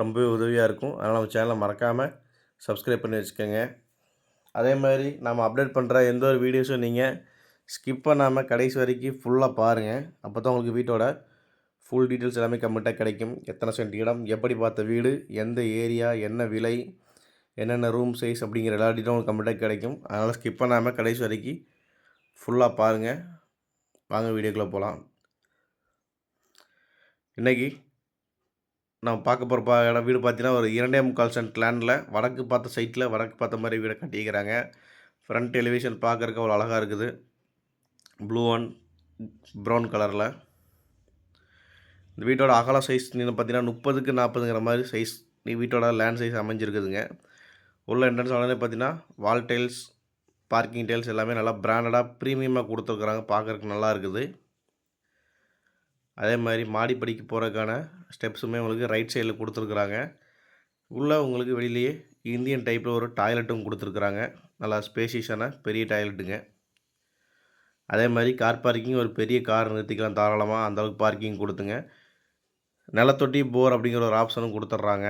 ரொம்ப உதவியாக இருக்கும். அதனால் நம்ம சேனலை மறக்காமல் சப்ஸ்கிரைப் பண்ணி வச்சுக்கோங்க. அதே மாதிரி நம்ம அப்டேட் பண்ணுற எந்த ஒரு வீடியோஸும் நீங்கள் ஸ்கிப் பண்ணாமல் கடைசி வரைக்கும் ஃபுல்லாக பாருங்கள் அப்போ தான் உங்களுக்கு வீட்டோட ஃபுல் டீட்டெயில்ஸ் எல்லாமே கம்ப்ளீட்டாக கிடைக்கும். எத்தனை சென்ட் இடம் எப்படி பார்த்த வீடு எந்த ஏரியா என்ன விலை என்னென்ன ரூம் சைஸ் அப்படிங்கிற எல்லா டீட்டெயிலும் உங்களுக்கு கம்ப்ளீட்டாக கிடைக்கும். அதனால் ஸ்கிப் பண்ணாமல் கடைசி வரைக்கும் ஃபுல்லாக பாருங்கள் வாங்க வீடியோக்குள்ளே போகலாம் இன்றைக்கி நம்ம பார்க்க போகிற பா இடம் வீடு பார்த்தீங்கன்னா ஒரு இரண்டே முக்கால் சென்ட் லேண்டில் வடக்கு பார்த்த சைட்டில் வடக்கு பார்த்த மாதிரி வீடை கட்டிக்கிறாங்க ஃப்ரண்ட் டெலிவிஷன் பார்க்குறக்கு அவ்வளோ அழகாக இருக்குது. ப்ளூ அண்ட் ப்ரௌன் கலரில் இந்த வீட்டோட அகல சைஸ் நீங்கள் பார்த்தீங்கன்னா முப்பதுக்கு நாற்பதுங்கிற மாதிரி சைஸ் நீ வீட்டோட லேண்ட் சைஸ் அமைஞ்சிருக்குதுங்க. உள்ள என்ட்ரன்ஸ் உடனே பார்த்தீங்கன்னா வால் டைல்ஸ் பார்க்கிங் டைல்ஸ் எல்லாமே நல்லா பிராண்டடாக ப்ரீமியமாக கொடுத்துருக்குறாங்க. பார்க்குறக்கு நல்லா இருக்குது. அதே மாதிரி மாடிப்படிக்கு போகிறதுக்கான ஸ்டெப்ஸுமே உங்களுக்கு ரைட் சைடில் கொடுத்துருக்குறாங்க. உள்ளே உங்களுக்கு வெளியிலேயே இந்தியன் டைப்பில் ஒரு டாய்லெட்டும் கொடுத்துருக்குறாங்க. நல்லா ஸ்பேஷியஸான பெரிய டாய்லெட்டுங்க. அதே மாதிரி கார் பார்க்கிங் ஒரு பெரிய கார் நிறுத்திக்கலாம் தாராளமாக அந்தளவுக்கு பார்க்கிங் கொடுத்துங்க. நிலத்தொட்டி போர் அப்படிங்கிற ஒரு ஆப்ஷனும் கொடுத்துட்றாங்க.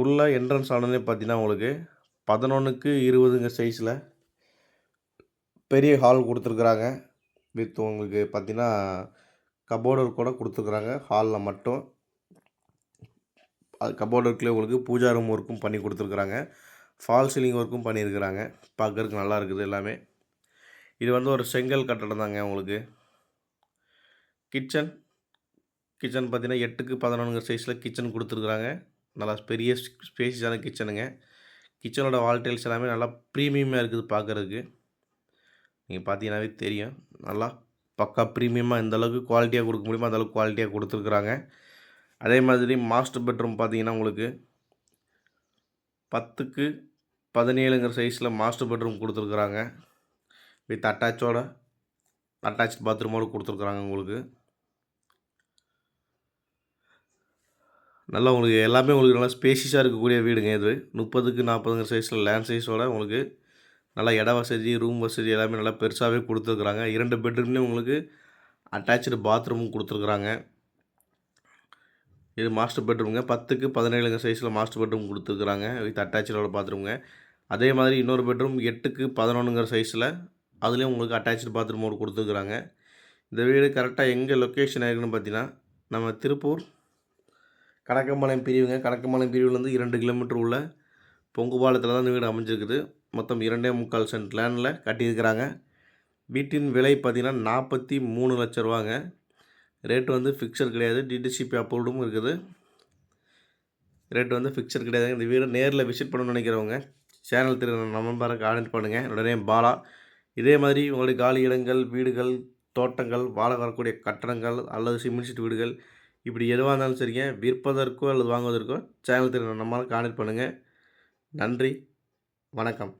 உள்ள என்ட்ரன்ஸ் ஆனதே பார்த்தீங்கன்னா உங்களுக்கு பதினொன்றுக்கு இருபதுங்க சைஸில் பெரிய ஹால் கொடுத்துருக்குறாங்க. வித் உங்களுக்கு பார்த்தீங்கன்னா கபோர்டு கூட கொடுத்துருக்குறாங்க. ஹாலில் மட்டும். அது கபோர்டு ஒர்க்லேயே உங்களுக்கு பூஜா ரூம் ஒர்க்கும் பண்ணி கொடுத்துருக்குறாங்க. ஃபால் சீலிங் ஒர்க்கும் பண்ணியிருக்கிறாங்க பார்க்குறதுக்கு நல்லா இருக்குது எல்லாமே. இது வந்து ஒரு செங்கல் கட்டடம் தாங்க உங்களுக்கு. கிச்சன் கிச்சன் பார்த்தீங்கன்னா எட்டுக்கு பதினொன்றுங்கிற சைஸில் கிச்சன் கொடுத்துருக்குறாங்க. நல்லா பெரிய ஸ்பேசியஸான கிச்சனுங்க கிச்சனோட வால்டைல்ஸ் எல்லாமே நல்லா ப்ரீமியமாக இருக்குது பார்க்குறதுக்கு. நீங்கள் பார்த்தீங்கன்னாவே தெரியும். நல்லா பக்கா ப்ரீமியமாக எந்த அளவுக்கு குவாலிட்டியாக கொடுக்க முடியுமோ அந்தளவுக்கு குவாலிட்டியாக கொடுத்துருக்குறாங்க. அதே மாதிரி மாஸ்டர் பெட்ரூம் பார்த்தீங்கன்னா உங்களுக்கு பத்துக்கு பதினேழுங்கிற சைஸில் மாஸ்டர் பெட்ரூம் கொடுத்துருக்குறாங்க. வித் அட்டாச்சோட அட்டாச் பாத்ரூமோடு கொடுத்துருக்குறாங்க உங்களுக்கு. நல்லா உங்களுக்கு எல்லாமே உங்களுக்கு நல்லா ஸ்பேஷியஸாக இருக்கக்கூடிய வீடுங்க இது. முப்பதுக்கு நாற்பதுங்கிற சைஸில் லேண்ட் சைஸோட உங்களுக்கு நல்லா இட வசதி ரூம் வசதி எல்லாமே நல்லா பெருசாகவே கொடுத்துருக்குறாங்க. இரண்டு பெட்ரூம்லேயும் உங்களுக்கு அட்டாச்சு பாத்ரூமும் கொடுத்துருக்குறாங்க. இது மாஸ்டர் பெட்ரூமுங்க பத்துக்கு பதினேழுங்க சைஸில் மாஸ்டர் பெட்ரூம் கொடுத்துருக்குறாங்க. வித் அட்டாச்சோட பாத்ரூமுங்க அதே மாதிரி இன்னொரு பெட்ரூம் எட்டுக்கு பதினொன்றுங்கிற சைஸில் அதுலேயும் உங்களுக்கு அட்டாச்சு பாத்ரூம் ஒரு கொடுத்துருக்குறாங்க. இந்த வீடு கரெக்டாக எங்கே லொக்கேஷன் ஆயிருக்குன்னு பார்த்தீங்கன்னா நம்ம திருப்பூர் கணக்கம்பாளையம் பிரிவுங்க. கணக்கம்பாளையம் பிரிவுலேருந்து இரண்டு கிலோமீட்டர் உள்ள பொங்குபாலத்தில் தான் இந்த வீடு அமைஞ்சிருக்குது. மொத்தம் இரண்டே முக்கால் சென்ட் லேண்டில் கட்டியிருக்கிறாங்க. வீட்டின் விலை பார்த்திங்கன்னா நாற்பத்தி மூணு லட்ச ரூபாங்க. ரேட்டு வந்து ஃபிக்சர் கிடையாது. டிடிசிபி அப்ரூவ்டும் இருக்குது. ரேட்டு வந்து ஃபிக்சர் கிடையாது இந்த வீடு நேரில் விசிட் பண்ணணும்னு நினைக்கிறவங்க சேனல் திரு நம்பரை கான்டெக்ட் பண்ணுங்கள் உடனே பாலா. இதே மாதிரி உங்களுடைய காலி இடங்கள் வீடுகள் தோட்டங்கள் வாழ வரக்கூடிய கட்டடங்கள் அல்லது சிமெண்ட் வீடுகள் இப்படி எதுவாக இருந்தாலும் சரிங்க. விற்பதற்கோ அல்லது வாங்குவதற்கோ சேனல் திரு நம்மளால் கான்டெக்ட் பண்ணுங்கள் நன்றி. வணக்கம்.